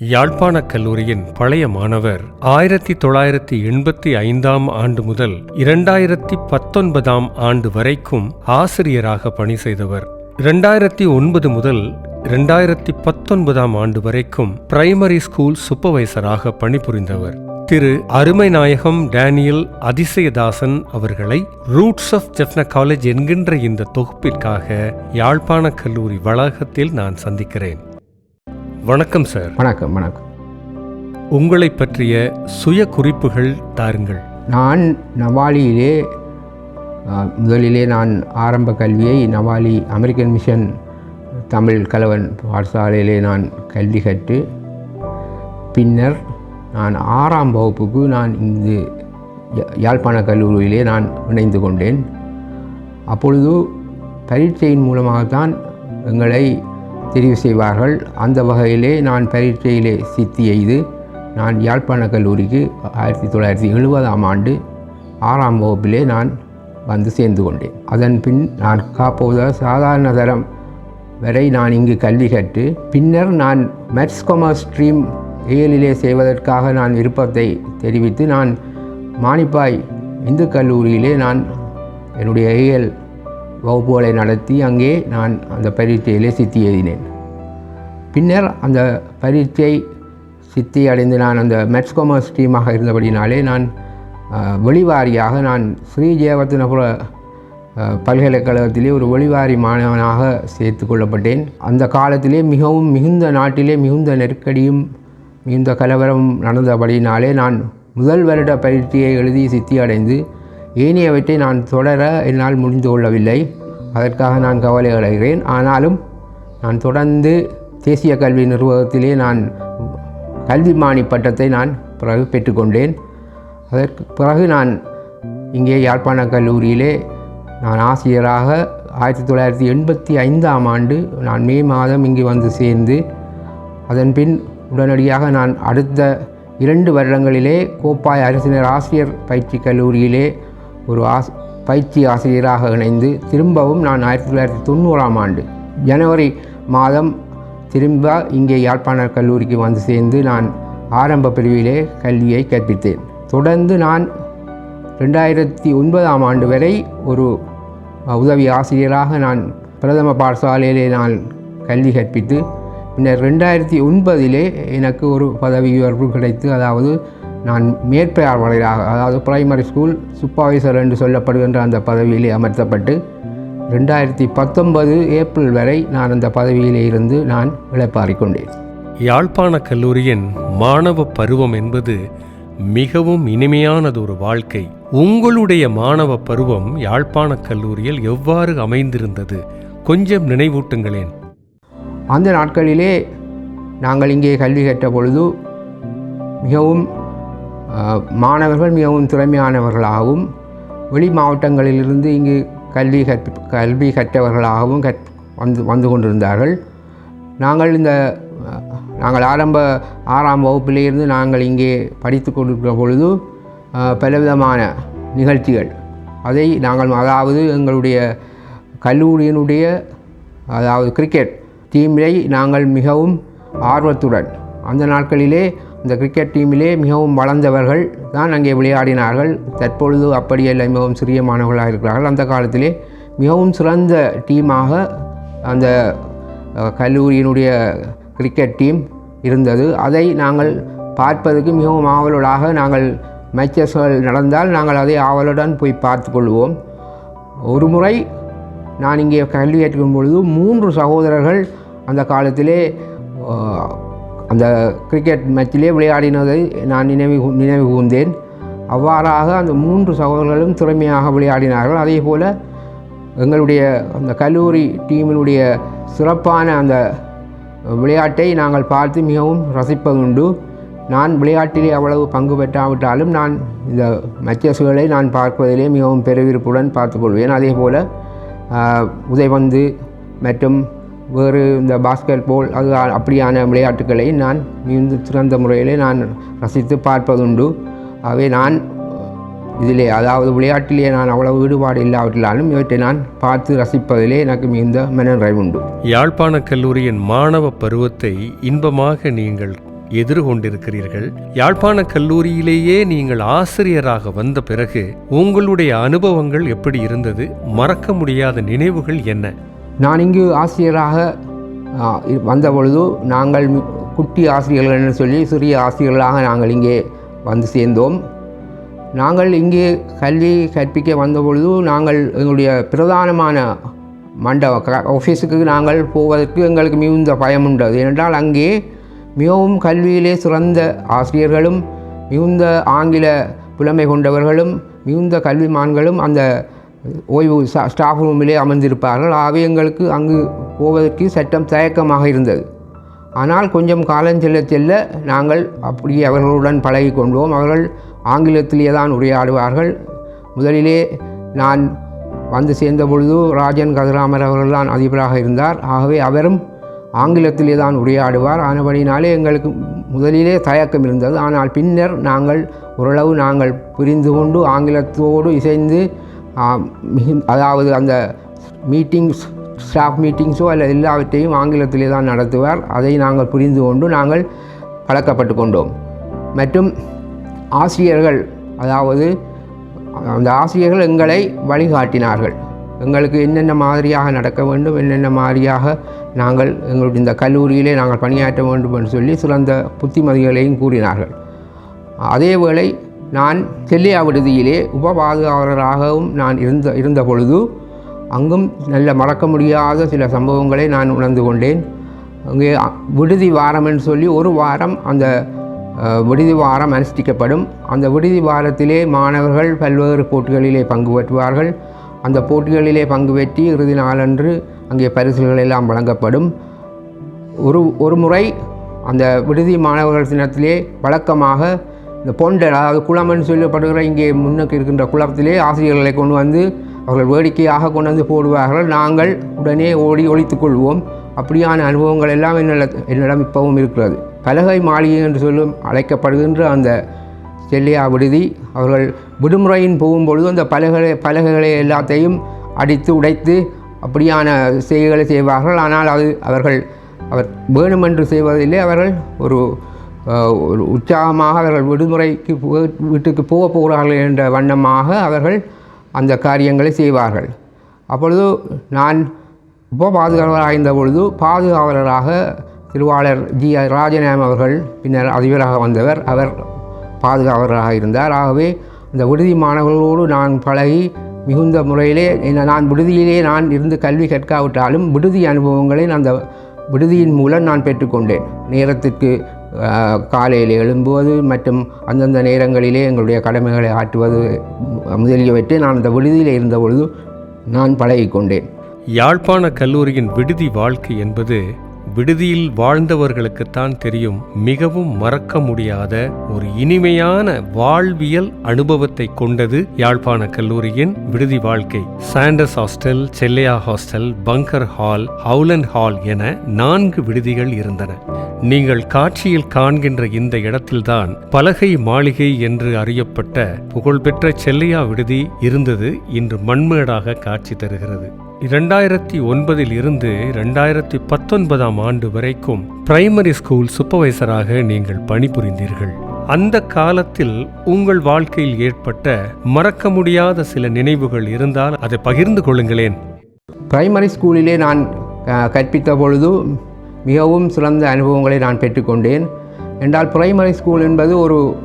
யாழ்ப்பாணக் கல்லூரியின் பழைய மாணவர் ஆயிரத்தி தொள்ளாயிரத்தி எண்பத்தி ஐந்தாம் ஆண்டு முதல் இரண்டாயிரத்தி பத்தொன்பதாம் ஆண்டு வரைக்கும் ஆசிரியராக பணி செய்தவர். இரண்டாயிரத்தி ஒன்பது முதல் இரண்டாயிரத்தி பத்தொன்பதாம் ஆண்டு வரைக்கும் பிரைமரி ஸ்கூல் சூப்பர்வைசராக பணிபுரிந்தவர். திரு அருமைநாயகம் டேனியல் அதிசயதாசன் அவர்களை ரூட்ஸ் ஆஃப் ஜெஃப்னா காலேஜ் என்கின்ற இந்த தொகுப்பிற்காக யாழ்ப்பாண கல்லூரி வளாகத்தில் நான் சந்திக்கிறேன். வணக்கம் சார். வணக்கம் வணக்கம். உங்களை பற்றிய சுய குறிப்புகள் தாருங்கள். நான் நவாலியிலே முதலிலே நான் ஆரம்ப கல்வியை நவாலி அமெரிக்கன் மிஷன் தமிழ் கலவன் பாடசாலையிலே நான் கல்வி கற்று பின்னர் நான் ஆறாம் வகுப்புக்கு நான் இங்கு யாழ்ப்பாண கல்லூரியிலே நான் இணைந்து கொண்டேன். அப்பொழுது பரீட்சையின் மூலமாகத்தான் எங்களை தெரிவு செய்வார்கள். அந்த வகையிலே நான் பரீட்சையிலே சித்தி எய்து நான் யாழ்ப்பாண கல்லூரிக்கு ஆயிரத்தி தொள்ளாயிரத்தி எழுபதாம் ஆண்டு ஆறாம் வகுப்பிலே நான் வந்து சேர்ந்து கொண்டேன். அதன் பின் நான் காப்போத சாதாரண தரம் வரை நான் இங்கு கல்வி கற்று பின்னர் நான் மெட்ஸ் கொமர்ஸ் ஸ்ட்ரீம் ஏழிலே செய்வதற்காக நான் விருப்பத்தை தெரிவித்து நான் மானிப்பாய் இந்து கல்லூரியிலே நான் என்னுடைய ஏஎல் வகுப்புகளை நடத்தி அங்கே நான் அந்த பரீட்சையிலே சித்தி எழுதினேன். பின்னர் அந்த பரீட்சை சித்தி அடைந்து நான் அந்த மெட்ஸ் காமர்ஸ் டீமாக இருந்தபடினாலே நான் வெளிவாரியாக நான் ஸ்ரீ ஜெயவர்த்தனபுர பல்கலைக்கழகத்திலே ஒரு வெளிவாரி மாணவனாக சேர்த்து கொள்ளப்பட்டேன். அந்த காலத்திலே மிகவும் மிகுந்த நாட்டிலே மிகுந்த நெருக்கடியும் மிகுந்த கலவரம் நடந்தபடினாலே நான் முதல் வருட பரீட்சையை எழுதி சித்தி அடைந்து ஏனையவற்றை நான் தொடர என்னால் முடிந்து கொள்ளவில்லை. அதற்காக நான் கவலை அடைகிறேன் ஆனாலும் நான் தொடர்ந்து தேசிய கல்வி நிர்வாகத்திலே நான் கல்விமானி பட்டத்தை நான் பிறகு பெற்றுக்கொண்டேன். அதற்கு பிறகு நான் இங்கே யாழ்ப்பாண கல்லூரியிலே நான் ஆசிரியராக ஆயிரத்தி தொள்ளாயிரத்தி எண்பத்தி ஐந்தாம் ஆண்டு நான் மே மாதம் இங்கு வந்து சேர்ந்து அதன்பின் உடனடியாக நான் அடுத்த இரண்டு வருடங்களிலே கோப்பாய் அரசினர் ஆசிரியர் பயிற்சி கல்லூரியிலே ஒரு ஆஸ் பயிற்சி ஆசிரியராக இணைந்து திரும்பவும் நான் ஆயிரத்தி தொள்ளாயிரத்தி தொண்ணூறாம் ஆண்டு ஜனவரி மாதம் திரும்ப இங்கே யாழ்ப்பாண கல்லூரிக்கு வந்து சேர்ந்து நான் ஆரம்ப பிரிவிலே கல்வியை கற்பித்தேன். தொடர்ந்து நான் ரெண்டாயிரத்தி ஒன்பதாம் ஆண்டு வரை ஒரு உதவி ஆசிரியராக நான் பிரதம பாடசாலையிலே நான் கல்வி கற்பித்து பின்னர் ரெண்டாயிரத்தி ஒன்பதிலே எனக்கு ஒரு பதவி உயர்வு கிடைத்து அதாவது நான் மேற்பார்வையாளராக அதாவது பிரைமரி ஸ்கூல் சூப்பர்வைசர் என்று சொல்லப்படுகின்ற அந்த பதவியிலே அமர்த்தப்பட்டு ரெண்டாயிரத்தி பத்தொன்பது ஏப்ரல் வரை நான் அந்த பதவியிலே இருந்து நான் இளைப்பாறிக் கொண்டேன். யாழ்ப்பாண கல்லூரியின் மாணவ பருவம் என்பது மிகவும் இனிமையானதொரு வாழ்க்கை. உங்களுடைய மாணவ பருவம் யாழ்ப்பாண கல்லூரியில் எவ்வாறு அமைந்திருந்தது? கொஞ்சம் நினைவூட்டுங்களேன். அந்த நாட்களிலே நாங்கள் இங்கே கல்வி கற்ற பொழுது மிகவும் மாணவர்கள் மிகவும் திறமையானவர்களாகவும் வெளி மாவட்டங்களிலிருந்து இங்கு கல்வி கற்பி கல்வி கற்றவர்களாகவும் கற் வந்து வந்து கொண்டிருந்தார்கள். நாங்கள் இந்த நாங்கள் ஆரம்ப ஆறாம் வகுப்பிலிருந்து நாங்கள் இங்கே படித்து கொண்டிருக்கிற பொழுது பலவிதமான நிகழ்ச்சிகள். அதை நாங்கள் அதாவது எங்களுடைய கல்லூரியினுடைய அதாவது கிரிக்கெட் டீமிலை நாங்கள் மிகவும் ஆர்வத்துடன் அந்த நாட்களிலே இந்த கிரிக்கெட் டீமிலே மிகவும் வளர்ந்தவர்கள் தான் அங்கே விளையாடினார்கள். தற்பொழுது அப்படியல்ல மிகவும் சிறிய மாணவர்களாக இருக்கிறார்கள். அந்த காலத்திலே மிகவும் சிறந்த டீமாக அந்த கல்லூரியினுடைய கிரிக்கெட் டீம் இருந்தது. அதை நாங்கள் பார்ப்பதற்கு மிகவும் ஆவலோடாக நாங்கள் மேட்சஸ்கள் நடந்தால் நாங்கள் அதை ஆவலுடன் போய் பார்த்து கொள்வோம். ஒரு முறை நான் இங்கே கல்வி ஏற்றுக்கும் பொழுது மூன்று சகோதரர்கள் அந்த காலத்திலே அந்த கிரிக்கெட் மேட்சிலே விளையாடினதை நான் நினைவு நினைவு கூர்ந்தேன். அவ்வாறாக அந்த மூன்று சகோதரர்களும் திறமையாக விளையாடினார்கள். அதே போல் எங்களுடைய அந்த கல்லூரி டீமினுடைய சிறப்பான அந்த விளையாட்டை நாங்கள் பார்த்து மிகவும் ரசிப்பதுண்டு நான் விளையாட்டிலே அவ்வளவு பங்கு பெற்றாவிட்டாலும் நான் இந்த மேட்சஸ்களை நான் பார்ப்பதிலே மிகவும் பெருவிருப்புடன் பார்த்துக்கொள்வேன். அதே போல் உதைபந்து மற்றும் வேறு இந்த பாஸ்கெட் பால் அது அப்படியான விளையாட்டுகளை நான் மிகுந்த சிறந்த முறையிலே நான் ரசித்து பார்ப்பதுண்டு. ஆகவே நான் இதிலே அதாவது விளையாட்டிலே நான் அவ்வளவு ஈடுபாடு இல்லாவிட்டாலும் இவற்றை நான் பார்த்து ரசிப்பதிலே எனக்கு மிகுந்த மனநிறைவு உண்டு. யாழ்ப்பாண கல்லூரியின் மாணவ பருவத்தை இன்பமாக நீங்கள் எதிர்கொண்டிருக்கிறீர்கள். யாழ்ப்பாண கல்லூரியிலேயே நீங்கள் ஆசிரியராக வந்த பிறகு உங்களுடைய அனுபவங்கள் எப்படி இருந்தது? மறக்க முடியாத நினைவுகள் என்ன? நான் இங்கு ஆசிரியராக வந்த பொழுது நாங்கள் குட்டி ஆசிரியர்கள் என்று சொல்லி சிறிய ஆசிரியர்களாக நாங்கள் இங்கே வந்து சேர்ந்தோம். நாங்கள் இங்கே கல்வி கற்பிக்க வந்தபொழுது நாங்கள் எங்களுடைய பிரதானமான மண்டப க- ஆஃபீஸுக்கு நாங்கள் போவதற்கு எங்களுக்கு மிகுந்த பயம் உண்டது. ஏனென்றால் அங்கே மிகவும் கல்வியிலே சிறந்த ஆசிரியர்களும் மிகுந்த ஆங்கில புலமை கொண்டவர்களும் மிகுந்த கல்விமான்களும் அந்த ஓய்வு ஸ்டா- ஸ்டாஃப் ரூமிலே அமர்ந்திருப்பார்கள். ஆகவே எங்களுக்கு அங்கு போவதற்கு சட்டம் தயக்கமாக இருந்தது. ஆனால் கொஞ்சம் காலம் செல்ல செல்ல நாங்கள் அப்படியே அவர்களுடன் பழகி கொண்டோம். அவர்கள் ஆங்கிலத்திலே தான் உரையாடுவார்கள். முதலிலே நான் வந்து சேர்ந்த பொழுது ராஜன் கதிராமர் அவர்கள் தான் அதிபராக இருந்தார். ஆகவே அவரும் ஆங்கிலத்திலே தான் உரையாடுவார். ஆனபடினாலே எங்களுக்கு முதலிலே தயக்கம் இருந்தது. ஆனால் பின்னர் நாங்கள் ஓரளவு நாங்கள் புரிந்து கொண்டு ஆங்கிலத்தோடு இசைந்து அதாவது அந்த மீட்டிங்ஸ் ஸ்டாஃப் மீட்டிங்ஸோ அல்ல எல்லாவற்றையும் ஆங்கிலத்திலே தான் நடத்துவார் அதை நாங்கள் புரிந்து கொண்டு நாங்கள் பழக்கப்பட்டு கொண்டோம் மற்றும் ஆசிரியர்கள் அதாவது அந்த ஆசிரியர்கள் எங்களை வழிகாட்டினார்கள் எங்களுக்கு என்னென்ன மாதிரியாக நடக்க வேண்டும் என்னென்ன மாதிரியாக நாங்கள் எங்களுடைய இந்த கல்லூரியிலே நாங்கள் பணியாற்ற வேண்டும் என்று சொல்லி சிறந்த புத்திமதிகளையும் கூறினார்கள் அதேவேளை நான் செல்லியா விடுதியிலே உப பாதுகாவலராகவும் நான் இருந்த இருந்த பொழுது அங்கும் நல்ல மறக்க முடியாத சில சம்பவங்களை நான் உணர்ந்து கொண்டேன். அங்கே விடுதி வாரம் என்று சொல்லி ஒரு வாரம் அந்த விடுதி வாரம் அனுஷ்டிக்கப்படும். அந்த விடுதி வாரத்திலே மாணவர்கள் பல்வேறு போட்டிகளிலே பங்கு பெற்றுவார்கள். அந்த போட்டிகளிலே பங்கு பெற்றி இறுதி நாளன்று அங்கே பரிசுகள் எல்லாம் வழங்கப்படும். ஒரு ஒரு முறை அந்த விடுதி மாணவர்கள் தினத்திலே வழக்கமாக இந்த பொண்டல் அதாவது குளம்னு சொல்லப்படுகிற இங்கே முன்னுக்கு இருக்கின்ற குளத்திலே ஆசிரியர்களை கொண்டு வந்து அவர்கள் வேடிக்கையாக கொண்டு வந்து போடுவார்கள். நாங்கள் உடனே ஓடி ஒழித்துக் கொள்வோம். அப்படியான அனுபவங்கள் எல்லாம் என்னிடம் என்னிடம் இப்பவும் இருக்கிறது. பலகை மாளிகை என்று சொல்லும் அழைக்கப்படுகின்ற அந்த செல்லியா விடுதி அவர்கள் விடுமுறையின் போகும்பொழுது அந்த பலகை பலகைகளை எல்லாத்தையும் அடித்து உடைத்து அப்படியான செய்கைகளை செய்வார்கள். ஆனால் அது அவர்கள் அவர் வேணுமென்று செய்வதில்லை. அவர்கள் ஒரு உற்சாகமாக அவர்கள் விடுமுறைக்கு வீட்டுக்கு போக போகிறார்கள் என்ற வண்ணமாக அவர்கள் அந்த காரியங்களை செய்வார்கள். அப்பொழுது நான் உப பாதுகாவலராக இருந்த பொழுது பாதுகாவலராக திருவாளர் ஜி ஆர் ராஜநாம் அவர்கள் பின்னர் அதிபராக வந்தவர். அவர் பாதுகாவலராக இருந்தார். ஆகவே அந்த விடுதி மாணவர்களோடு நான் பழகி மிகுந்த முறையிலே நான் விடுதியிலே நான் இருந்து கல்வி கற்காவிட்டாலும் விடுதி அனுபவங்களை அந்த விடுதியின் மூலம் நான் பெற்றுக்கொண்டேன். நேரத்திற்கு காலையில் எழும்புவது மற்றும் அந்தந்த நேரங்களிலே எங்களுடைய கடமைகளை ஆற்றுவது முதலியவற்றை நான் அந்த விடுதியில் இருந்த பொழுது நான் பழகிக்கொண்டேன். யாழ்ப்பாண கல்லூரியின் விடுதி வாழ்க்கை என்பது விடுதியில் வாழ்ந்தவர்களுக்குத்தான் தெரியும் மிகவும் மறக்க முடியாத ஒரு இனிமையான வாழ்வியல் அனுபவத்தை கொண்டது யாழ்ப்பாண கல்லூரியின் விடுதி வாழ்க்கை. Sandes hostel Chelliah hostel Bunker hall Howland hall என நான்கு விடுதிகள் இருந்தன. நீங்கள் காட்சியில் காண்கின்ற இந்த இடத்தில்தான் பலகை மாளிகை என்று அறியப்பட்ட புகழ்பெற்ற செல்லையா விடுதி இருந்தது இன்று மண்மேடாக காட்சி தருகிறது. இரண்டாயிரத்தி ஒன்பதில் இருந்து இரண்டாயிரத்தி பத்தொன்பதாம் ஆண்டு வரைக்கும் பிரைமரி ஸ்கூல் சூப்பர்வைசராக நீங்கள் பணிபுரிந்தீர்கள். அந்த காலத்தில் உங்கள் வாழ்க்கையில் ஏற்பட்ட மறக்க முடியாத சில நினைவுகள் இருந்தால் அதை பகிர்ந்து கொள்ளுங்களேன். பிரைமரி ஸ்கூலிலே நான் கற்பித்த பொழுது மிகவும் சிறந்த அனுபவங்களை நான் பெற்றுக்கொண்டேன். என்றால் பிரைமரி ஸ்கூல் என்பது ஒரு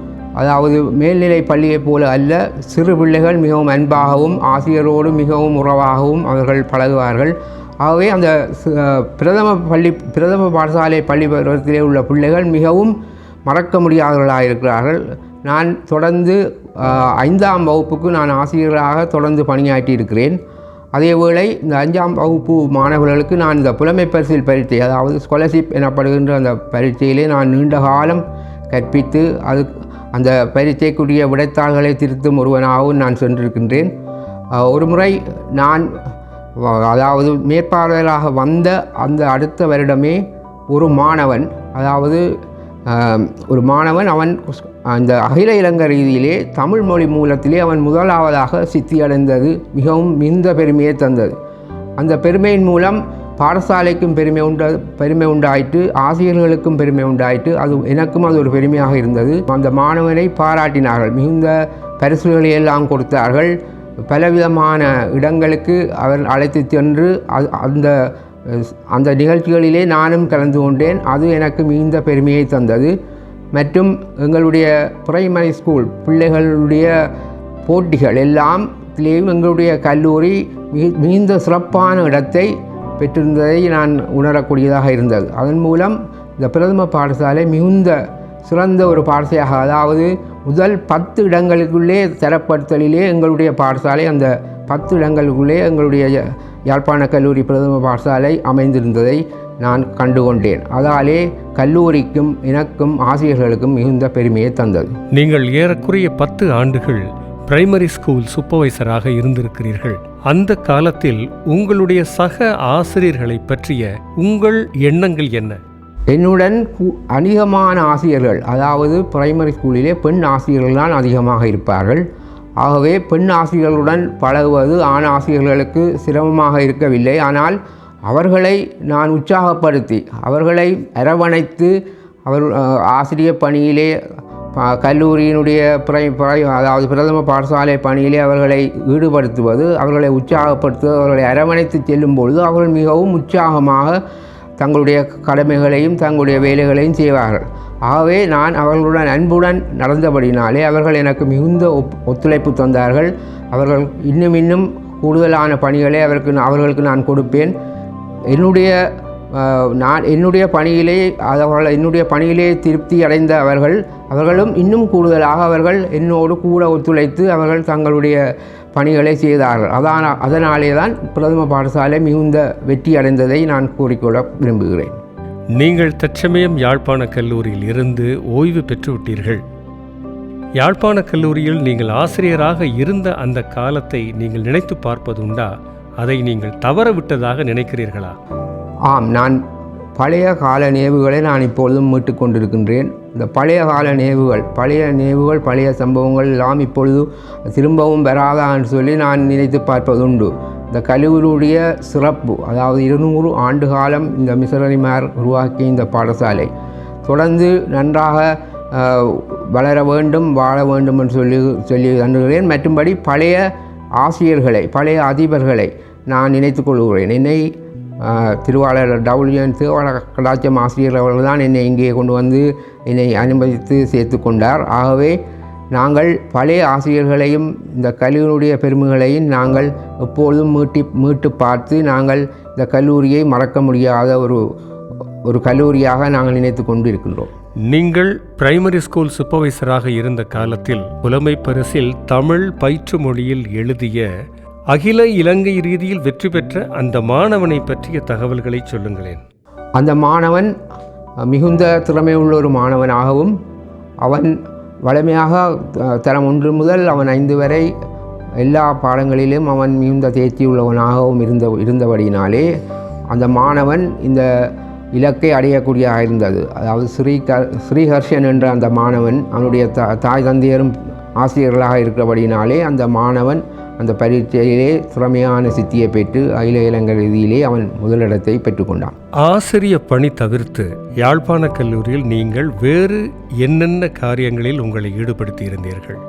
அதாவது மேல்நிலை பள்ளியைப் போல அல்ல சிறு பிள்ளைகள் மிகவும் அன்பாகவும் ஆசிரியரோடு மிகவும் உறவாகவும் அவர்கள் பழகுவார்கள். ஆகவே அந்த பிரதம பள்ளி பிரதம பாடசாலை பள்ளி பருவத்திலே உள்ள பிள்ளைகள் மிகவும் மறக்க முடியாதவர்களாக இருக்கிறார்கள். நான் தொடர்ந்து ஐந்தாம் வகுப்புக்கு நான் ஆசிரியராக தொடர்ந்து பணியாற்றி இருக்கிறேன். அதேவேளை இந்த அஞ்சாம் வகுப்பு மாணவர்களுக்கு நான் இந்த புலமை பரிசில் பரீட்சை அதாவது ஸ்காலர்ஷிப் எனப்படுகின்ற அந்த பரீட்சையிலே நான் நீண்ட காலம் கற்பித்து அது அந்த பரிச்சைக்குரிய விடைத்தாள்களை திருத்தும் ஒருவனாகவும் நான் சென்றிருக்கின்றேன். ஒரு முறை நான் அதாவது மேற்பார்வையராக வந்த அந்த அடுத்த வருடமே ஒரு மாணவன் அதாவது ஒரு மாணவன் அவன் அந்த அகில இலங்கை ரீதியிலே தமிழ் மொழி மூலத்திலே அவன் முதலாவதாக சித்தியடைந்தது மிகவும் மிகுந்த பெருமையை தந்தது. அந்த பெருமையின் மூலம் பாடசாலைக்கும் பெருமை உண்டா பெருமை உண்டாயிற்று ஆசிரியர்களுக்கும் பெருமை உண்டாயிற்று. அது எனக்கும் அது ஒரு பெருமையாக இருந்தது. அந்த மாணவனை பாராட்டினார்கள். மிகுந்த பரிசுகளை எல்லாம் கொடுத்தார்கள். பலவிதமான இடங்களுக்கு அவர் அழைத்து சென்று அது- அந்த அந்த நிகழ்ச்சிகளிலே நானும் கலந்து கொண்டேன். அது எனக்கு மிகுந்த பெருமையை தந்தது. மற்றும் எங்களுடைய பிரைமரி ஸ்கூல் பிள்ளைகளுடைய போட்டிகள் எல்லாம் எங்களுடைய கல்லூரி மிகுந்த சிறப்பான இடத்தை பெற்றிருந்ததை நான் உணரக்கூடியதாக இருந்தது. அதன் மூலம் இந்த பிரதம பாடசாலை மிகுந்த சிறந்த ஒரு பாடசாலையாக அதாவது முதல் பத்து இடங்களுக்குள்ளே தரப்படுத்தலிலே எங்களுடைய பாடசாலை அந்த பத்து இடங்களுக்குள்ளே எங்களுடைய யாழ்ப்பாண கல்லூரி பிரதம பாடசாலை அமைந்திருந்ததை நான் கண்டுகொண்டேன். அதாலே கல்லூரிக்கும் எனக்கும் ஆசிரியர்களுக்கும் மிகுந்த பெருமையை தந்தது. நீங்கள் ஏறக்குறைய பத்து ஆண்டுகள் பிரைமரி ஸ்கூல் சூப்பர்வைசராக இருந்திருக்கிறீர்கள். அந்த காலத்தில் உங்களுடைய சக ஆசிரியர்களை பற்றிய உங்கள் எண்ணங்கள் என்ன? என்னுடன் கு- அதிகமான ஆசிரியர்கள் அதாவது பிரைமரி ஸ்கூலிலே பெண் ஆசிரியர்கள் தான் அதிகமாக இருப்பார்கள். ஆகவே பெண் ஆசிரியர்களுடன் பழகுவது ஆண் ஆசிரியர்களுக்கு சிரமமாக இருக்கவில்லை. ஆனால் அவர்களை நான் உற்சாகப்படுத்தி அவர்களை அரவணைத்து அவர் ஆசிரியர் பணியிலே கல்லூரியினுடைய பிரை பிரை அதாவது பிரதம பாடசாலை பணியிலே அவர்களை ஈடுபடுத்துவது அவர்களை உற்சாகப்படுத்துவது அவர்களை அரவணைத்து செல்லும் பொழுது அவர்கள் மிகவும் உற்சாகமாக தங்களுடைய கடமைகளையும் தங்களுடைய வேலைகளையும் செய்வார்கள். ஆகவே நான் அவர்களுடன் அன்புடன் நடந்தபடினாலே அவர்கள் எனக்கு மிகுந்த ஒத்துழைப்பு தந்தார்கள். அவர்கள் இன்னும் இன்னும் கூடுதலான பணிகளை அவருக்கு நான்- அவர்களுக்கு நான் கொடுப்பேன். என்னுடைய நான் என்னுடைய பணியிலே அவர்கள் என்னுடைய பணியிலே திருப்தி அடைந்த அவர்கள் அவர்களும் இன்னும் கூடுதலாக அவர்கள் என்னோடு கூட ஒத்துழைத்து அவர்கள் தங்களுடைய பணிகளை செய்தார்கள். அதான அதனாலே தான் பிரதம பாடசாலை மிகுந்த வெற்றி அடைந்ததை நான் கூறிக்கொள்ள விரும்புகிறேன். நீங்கள் தற்சமயம் யாழ்ப்பாண கல்லூரியில் இருந்து ஓய்வு பெற்றுவிட்டீர்கள். யாழ்ப்பாண கல்லூரியில் நீங்கள் ஆசிரியராக இருந்த அந்த காலத்தை நீங்கள் நினைத்து பார்ப்பதுண்டா? அதை நீங்கள் தவறவிட்டதாக நினைக்கிறீர்களா? ஆம் நான் பழைய கால நினைவுகளை நான் இப்பொழுதும் மீட்டு கொண்டிருக்கின்றேன் இந்த பழைய கால நினைவுகள் பழைய நினைவுகள் பழைய சம்பவங்கள் எல்லாம் இப்பொழுது திரும்பவும் வராதான்னு சொல்லி நான் நினைத்து பார்ப்பதுண்டு. இந்த கல்லூரியுடைய சிறப்பு அதாவது இருநூறு ஆண்டு காலம் இந்த மிசனரிமார் உருவாக்கிய இந்த பாடசாலை. தொடர்ந்து நன்றாக வளர வேண்டும் வாழ வேண்டும் என்று சொல்லி சொல்லி அணுகிறேன் மற்றும்படி பழைய ஆசிரியர்களை பழைய அதிபர்களை நான் நினைத்து கொள்கிறேன். என்னை திருவாளர் டபிள்யூஎன் திருவாளர் கடாச்சம் ஆசிரியர் அவர்கள் தான் என்னை இங்கே கொண்டு வந்து என்னை அனுமதித்து சேர்த்து கொண்டார். ஆகவே நாங்கள் பழைய ஆசிரியர்களையும் இந்த கல்லூரியுடைய பெருமைகளையும் நாங்கள் எப்பொழுதும் மீட்டி மீட்டு பார்த்து நாங்கள் இந்த கல்லூரியை மறக்க முடியாத ஒரு ஒரு கல்லூரியாக நாங்கள் நினைத்து கொண்டு இருக்கின்றோம் நீங்கள் பிரைமரி ஸ்கூல் சூப்பர்வைசராக இருந்த காலத்தில் புலமை பரிசில் தமிழ் பயிற்று மொழியில் எழுதிய அகில இலங்கை ரீதியில் வெற்றி பெற்ற அந்த மாணவனை பற்றிய தகவல்களை சொல்லுங்களேன். அந்த மாணவன் மிகுந்த திறமை உள்ள ஒரு மாணவனாகவும் அவன் வளமையாக தரம் ஒன்று முதல் அவன் ஐந்து வரை எல்லா பாடங்களிலும் அவன் மிகுந்த தேர்ச்சி உள்ளவனாகவும் இருந்த இருந்தபடியினாலே அந்த மாணவன் இந்த இலக்கை அடையக்கூடியதாக இருந்தது. அதாவது ஸ்ரீ க ஸ்ரீஹர்ஷன் என்ற அந்த மாணவன் அவனுடைய த தாய் தந்தையரும் ஆசிரியர்களாக இருக்கிறபடினாலே அந்த மாணவன் அந்த பரீட்சையிலே திறமையான சித்தியை பெற்று அகில இலங்கை ரீதியிலே அவன் முதலிடத்தை பெற்றுக்கொண்டான். ஆசிரிய பணி தவிர்த்து யாழ்ப்பாண கல்லூரியில் நீங்கள் வேறு என்னென்ன காரியங்களில் உங்களை ஈடுபடுத்தி இருந்தீர்கள்?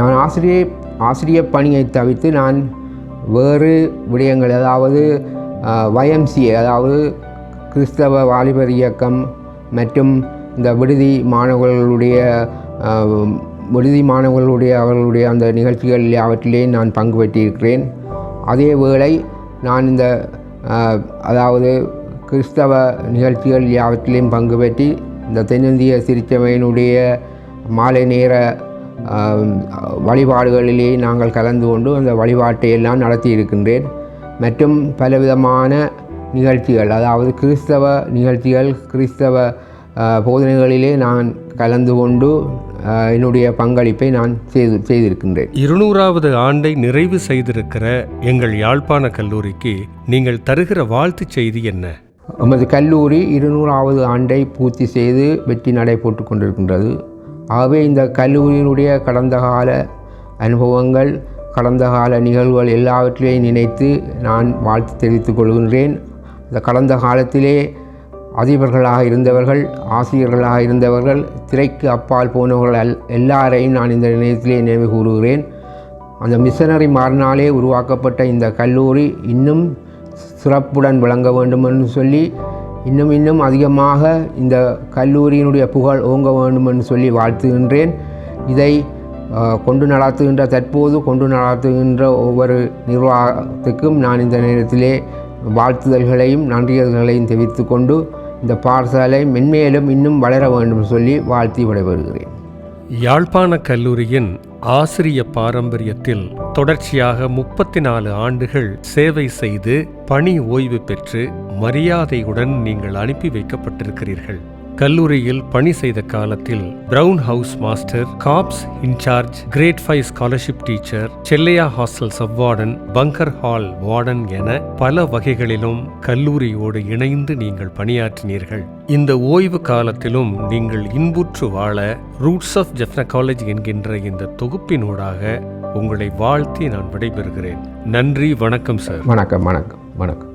நான் ஆசிரியர் ஆசிரியர் பணியை தவிர்த்து நான் வேறு விடயங்கள் அதாவது YMCA அதாவது கிறிஸ்தவ வாலிபர் இயக்கம் மற்றும் இந்த விடுதி மாணவர்களுடைய விடுதி மாணவர்களுடைய அவர்களுடைய அந்த நிகழ்ச்சிகள் அவற்றிலே நான் பங்கு பெற்றிருக்கிறேன். அதே வேளை நான் இந்த அதாவது கிறிஸ்தவ நிகழ்ச்சிகள் யாவற்றிலையும் பங்கு பெற்றி இந்த தென்னிந்திய திருச்சபையினுடைய மாலை நேர வழிபாடுகளிலே நாங்கள் கலந்து கொண்டு அந்த வழிபாட்டை எல்லாம் நடத்தி இருக்கின்றேன். மற்றும் பலவிதமான நிகழ்ச்சிகள் அதாவது கிறிஸ்தவ நிகழ்ச்சிகள் கிறிஸ்தவ போதனைகளிலே நான் கலந்து கொண்டு என்னுடைய பங்களிப்பை நான் செய்து செய்திருக்கின்றேன். இருநூறாவது ஆண்டை நிறைவு செய்திருக்கிற எங்கள் யாழ்ப்பாண கல்லூரிக்கு நீங்கள் தருகிற வாழ்த்துச் செய்தி என்ன? எமது கல்லூரி இருநூறாவது ஆண்டை பூர்த்தி செய்து வெற்றி நடை போட்டு கொண்டிருக்கின்றது. ஆகவே இந்த கல்லூரியினுடைய கடந்த கால அனுபவங்கள் கடந்த கால நிகழ்வுகள் எல்லாவற்றையும் நினைத்து நான் வாழ்த்து தெரிவித்துக் கொள்கின்றேன். அந்த கடந்த காலத்திலே அதிபர்களாக இருந்தவர்கள் ஆசிரியர்களாக இருந்தவர்கள் திரைக்கு அப்பால் போனவர்கள் அல் எல்லாரையும் நான் இந்த நிலையத்திலே நினைவு கூறுகிறேன். அந்த மிஷனரி மாறினாலே உருவாக்கப்பட்ட இந்த கல்லூரி இன்னும் சிறப்புடன் விளங்க வேண்டும் என்று சொல்லி இன்னும் இன்னும் அதிகமாக இந்த கல்லூரியினுடைய புகழ் ஓங்க வேண்டும் என்று சொல்லி வாழ்த்துகின்றேன். இதை கொண்டு நடாத்துகின்ற தற்போது கொண்டு நடாத்துகின்ற ஒவ்வொரு நிர்வாகத்துக்கும் நான் இந்த நேரத்திலே வாழ்த்துதல்களையும் நன்றியல்களையும் தெரிவித்து கொண்டு இந்த பாடசாலை மென்மேலும் இன்னும் வளர வேண்டும் சொல்லி வாழ்த்தி விடைபெறுகிறேன். யாழ்ப்பாண கல்லூரியின் ஆசிரிய பாரம்பரியத்தில் தொடர்ச்சியாக முப்பத்தி நாலு ஆண்டுகள் சேவை செய்து பணி ஓய்வு பெற்று மரியாதையுடன் நீங்கள் அனுப்பி வைக்கப்பட்டிருக்கிறீர்கள். கல்லூரியில் பணி செய்த காலத்தில் Brown house master cubs incharge grade five scholarship teacher Chelliah hostel subwarden Bunker hall warden என பல வகைகளிலும் கல்லூரியோடு இணைந்து நீங்கள் பணியாற்றினீர்கள். இந்த ஓய்வு காலத்திலும் நீங்கள் இன்புற்று வாழ ரூட்ஸ் ஆஃப் ஜெஃப்னா காலேஜ் என்கின்ற இந்த தொகுப்பினூடாக உங்களை வாழ்த்தி நான் விடைபெறுகிறேன். நன்றி வணக்கம் சார். வணக்கம் வணக்கம் வணக்கம்.